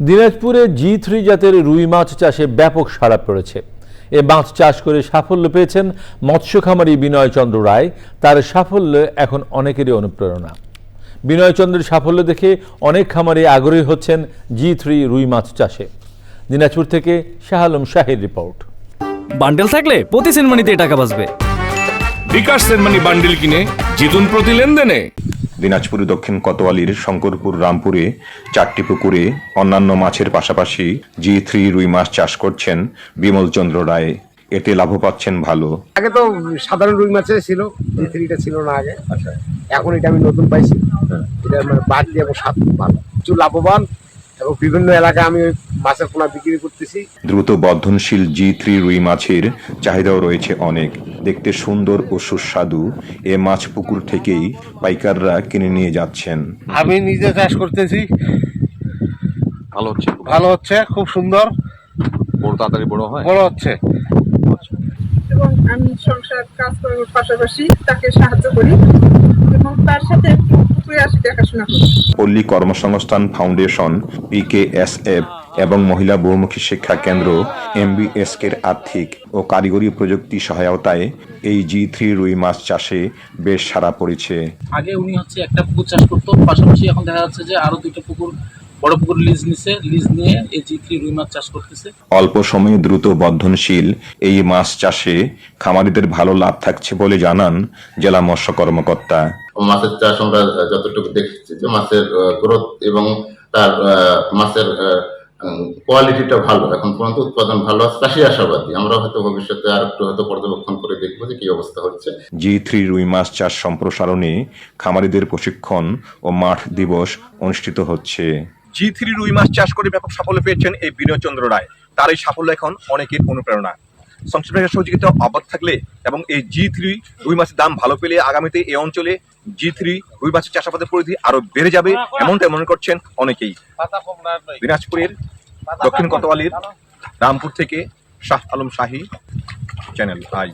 দিনাজপুরে জি থ্রি জাতের রুই মাছ চাষে ব্যাপক সাড়া পড়েছে। এ মাছ চাষ করে সাফল্য পেয়েছেন মৎস্য খামারি বিনয় চন্দ্র রায়। তার সাফল্য এখন অনেকেরই অনুপ্রেরণা। বিনয় চন্দ্রের সাফল্য দেখে অনেক খামারি আগ্রহী হচ্ছেন জি থ্রি রুই মাছ চাষে। দিনাজপুর থেকে শাহ আলম শাহের রিপোর্ট। বান্ডেল থাকলে প্রতি সেনমানিতে টাকা বাঁচবে। বিকাশ সেনমানি বান্ডিল কিনে জিতুন প্রতি লেনদেনে। দিনাজপুর দক্ষিণ কোতোয়ালির শঙ্করপুর রামপুরে চারটি পুকুরে অন্যান্য মাছের পাশাপাশি জি থ্রি রুই মাছ চাষ করছেন বিমল চন্দ্র রায়। এতে লাভ পাচ্ছেন ভালো। আগে তো সাধারণ রুই মাছের ছিল জি থ্রিটা ছিল না আগে। এখন এটা আমি নতুন পাইছি। এটা মানে বাড়তি এবং স্বাদ ভালো। প্রচুর লাভবান এবং বিভিন্ন এলাকায় আমি মাছের পোনা বিক্রি করতেছি। দ্রুত বর্ধনশীল জি থ্রি রুই মাছের চাহিদাও রয়েছে অনেক। দেখতে সুন্দর ও সুস্বাদু। এ মাছ পুকুর থেকেই পাইকাররা কিনে নিয়ে যাচ্ছেন। আমি নিজে চাষ করতেছি। ভালো হচ্ছে? ভালো হচ্ছে খুব সুন্দর। বড় তাড়াতাড়ি বড় হয়? বড় হচ্ছে। এবং আমি সংসার কাজ করার পাশাপাশি তাকে সাহায্য করি এবং তার সাথে একটু পুকুরে আসি দেখাশোনা করি। পল্লী কর্মসংস্থান ফাউন্ডেশন পিকেএসএফ এবং মহিলা বহুমুখী শিক্ষা কেন্দ্র এমবিএস এর আর্থিক ও কারিগরি প্রযুক্তি সহায়তায় এই জি থ্রি রুই মাছ চাষে বেশ সাড়া পড়েছে। আগে উনি হচ্ছে একটা পুকুর চাষ করতো পাশাপাশি এখন দেখা যাচ্ছে যে আরও দুইটা পুকুর বড় পুকুর লিজ নিছে লিজ নিয়ে এই জি থ্রি রুই মাছ চাষ করতেছে। অল্প সময়ে দ্রুত বর্ধনশীল এই মাছ চাষে খামারিদের ভালো লাভ থাকছে বলে জানান জেলা মৎস্য কর্মকর্তা। মাছের চাষ আমরা যতটুকু দেখছি যে মাছের গ্রোথ এবং তার আহ, মাছের কোয়ালিটিটা ভালো। এখন পর্যন্ত উৎপাদন ভালো আছে চাষি আশাবাদী। আমরা হয়তো ভবিষ্যতে আর একটু হয়তো পর্যবেক্ষণ করে দেখব যে কি অবস্থা হচ্ছে। জি থ্রি রুই মাস চাষ সম্প্রসারণে খামারিদের প্রশিক্ষণ ও মাঠ দিবস অনুষ্ঠিত হচ্ছে। জি থ্রি রুই মাছ চাষ করে ব্যাপক সাফল্য পেয়েছেন এই বিনয় চন্দ্র রায়। তার এই সাফল্য এখন অনেকের অনুপ্রেরণা। সংশ্লিষ্ট সহযোগিতা অব্যাহত থাকলে এবং এই জি থ্রি রুই মাছের দাম ভালো পেলে আগামীতে এই অঞ্চলে জি থ্রি রুই মাছের চাষাবাদের পরিধি আরও বেড়ে যাবে এমনটাই মনে করছেন অনেকেই। দিনাজপুরের দক্ষিণ কোতোয়ালির রামপুর থেকে শাহ আলম শাহী, চ্যানেল আই।